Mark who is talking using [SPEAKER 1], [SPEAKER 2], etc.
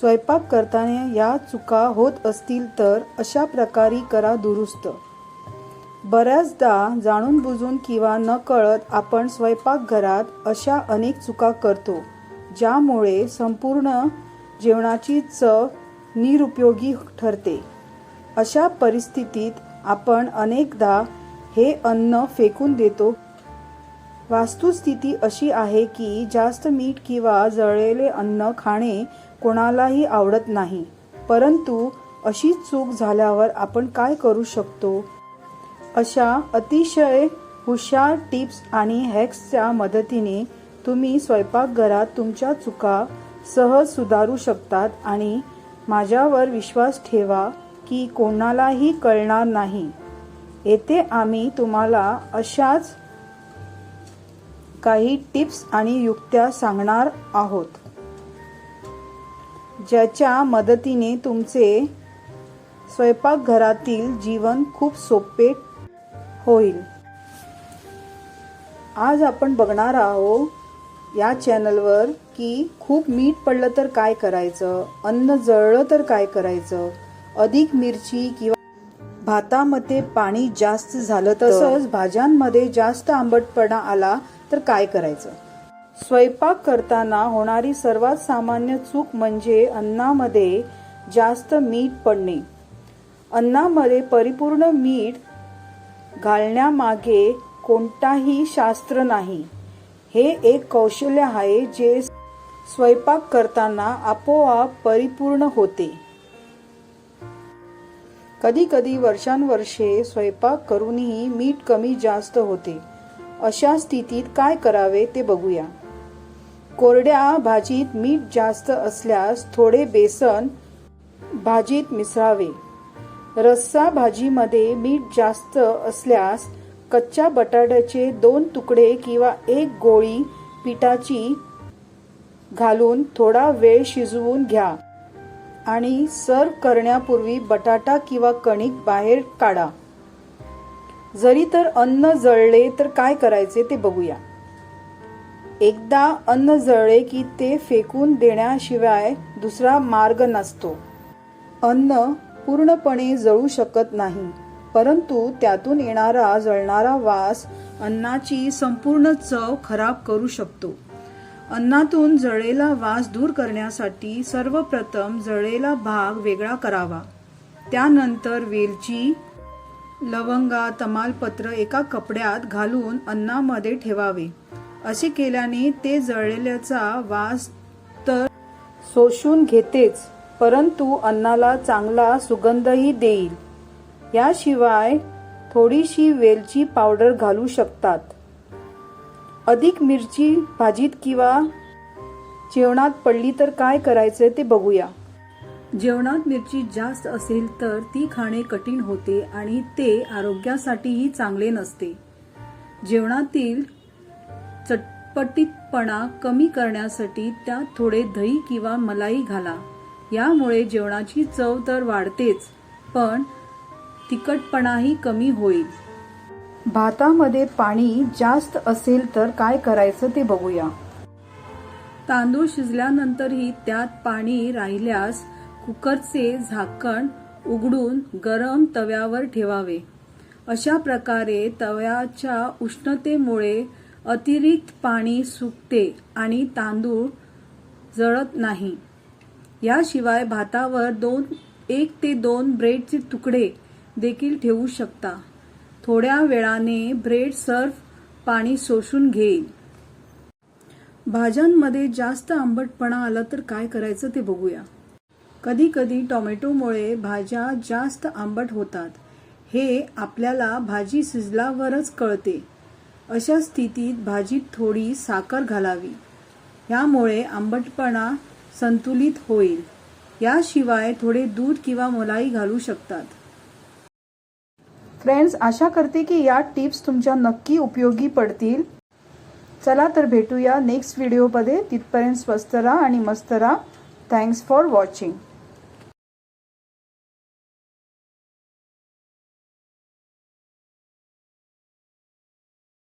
[SPEAKER 1] स्वयंपाक करताना या चुका होत असतील तर अशा प्रकारे करा दुरुस्त. बऱ्याचदा जाणून बुजून किंवा न कळत आपण स्वयंपाकघरात अशा अनेक चुका करतो ज्यामुळे संपूर्ण जेवणाची चव निरुपयोगी ठरते. अशा परिस्थितीत आपण अनेकदा हे अन्न फेकून देतो. वास्तुस्थिती अशी आहे की जास्त मीठ किंवा जळलेले अन्न खाणे कोणालाही आवडत नाही. परंतु अशी चूक झाल्यावर आपण काय करू शकतो? अशा अतिशय हुशार टिप्स आणि हॅक्सच्या मदतीने तुम्ही स्वयंपाकघरात तुमच्या चुका सहज सुधारू शकतात आणि माझ्यावर विश्वास ठेवा की कोणालाही कळणार नाही. येथे आम्ही तुम्हाला अशाच काही टिप्स आणि युक्त्या सांगणार आहोत. ज्याच्या मदतीने तुमचे स्वयंपाकघरातील जीवन खूप सोपे होईल. आज आपण बघणार आहोत या चॅनलवर की खूप मीठ पडलं तर काय करायचं अन्न जळलं तर काय करायचं अधिक मिरची किंवा भातामध्ये पाणी जास्त झालं तसंच भाज्यांमध्ये जास्त आंबटपणा आला तर काय करायचं? स्वयंपाक करताना होणारी सर्वात सामान्य चूक म्हणजे अन्नामध्ये जास्त मीठ पडणे. अन्नामध्ये परिपूर्ण मीठ घालण्यामागे कोणताही शास्त्र नाही. हे एक कौशल्य आहे जे स्वयंपाक करताना आपोआप परिपूर्ण होते. कधी कधी वर्षानुवर्षे स्वयंपाक करूनही मीठ कमी जास्त होते. अशा स्थितीत काय करावे ते बघूया. कोरड्या भाजीत मीठ जास्त असल्यास थोडे बेसन भाजीत मिसळावे. रस्सा भाजीमध्ये मीठ जास्त असल्यास कच्च्या बटाट्याचे दोन तुकडे किंवा एक गोळी पिठाची घालून थोडा वेळ शिजवून घ्या आणि सर्व करण्यापूर्वी बटाटा किंवा कणिक बाहेर काढा. जरी तर अन्न जळले तर काय करायचे ते बघूया. एकदा अन्न जळले की ते फेकून देण्याशिवाय दुसरा मार्ग नसतो. अन्न पूर्णपणे जळू शकत नाही परंतु त्यातून येणारा जळणारा वास अन्नाची संपूर्ण चव खराब करू शकतो. अन्नातून जळलेला वास दूर करण्यासाठी सर्वप्रथम जळलेला भाग वेगळा करावा. त्यानंतर वेलची लवंगा तमालपत्र एका कपड्यात घालून अन्नामध्ये ठेवावे. असे केल्याने ते जळलेल्याचा वास तर शोषून घेतेच परंतु अन्नाला चांगला सुगंधही देईल. याशिवाय थोडीशी वेलची पावडर घालू शकतात. अधिक मिरची भाजीत किंवा जेवणात पडली तर काय करायचे ते बघूया. जेवणात मिरची जास्त असेल तर ती खाणे कठीण होते आणि ते आरोग्यासाठीही चांगले नसते. जेवणातील चटपटीतपणा कमी करण्यासाठी त्यात थोडे दही किंवा मलाई घाला. यामुळे जेवणाची चव तर वाढतेच पण तिखटपणाही कमी होईल. भातामध्ये पाणी जास्त असेल तर काय करायचं ते बघूया. तांदूळ शिजल्यानंतरही त्यात पाणी राहिल्यास कुकरचे झाकण उघडून गरम तव्यावर ठेवावे. अशा प्रकारे तव्याच्या उष्णतेमुळे अतिरिक्त पाणी सुकते आणि तांदूळ जळत नाही. याशिवाय भातावर दोन एक ते दोन ब्रेडचे तुकडे देखील ठेवू शकता. थोड्या वेळाने ब्रेड सर्फ पाणी शोषून घेईल. भाज्यांमध्ये जास्त आंबटपणा आला तर काय करायचं ते बघूया. कधी कधी टोमॅटोमुळे भाज्या जास्त आंबट होतात. हे आपल्याला भाजी शिजल्यावरच कळते. अशा स्थितीत भाजीत थोडी साखर घालावी. यामुळे आंबटपणा संतुलित होईल. याशिवाय थोडे दूध किंवा मलाई घालू शकतात. फ्रेंड्स आशा करते की या टिप्स तुमच्या नक्की उपयोगी पडतील. चला तर भेटूया नेक्स्ट व्हिडिओमध्ये. तिथपर्यंत स्वस्त राहा आणि मस्त राहा. Thanks for watching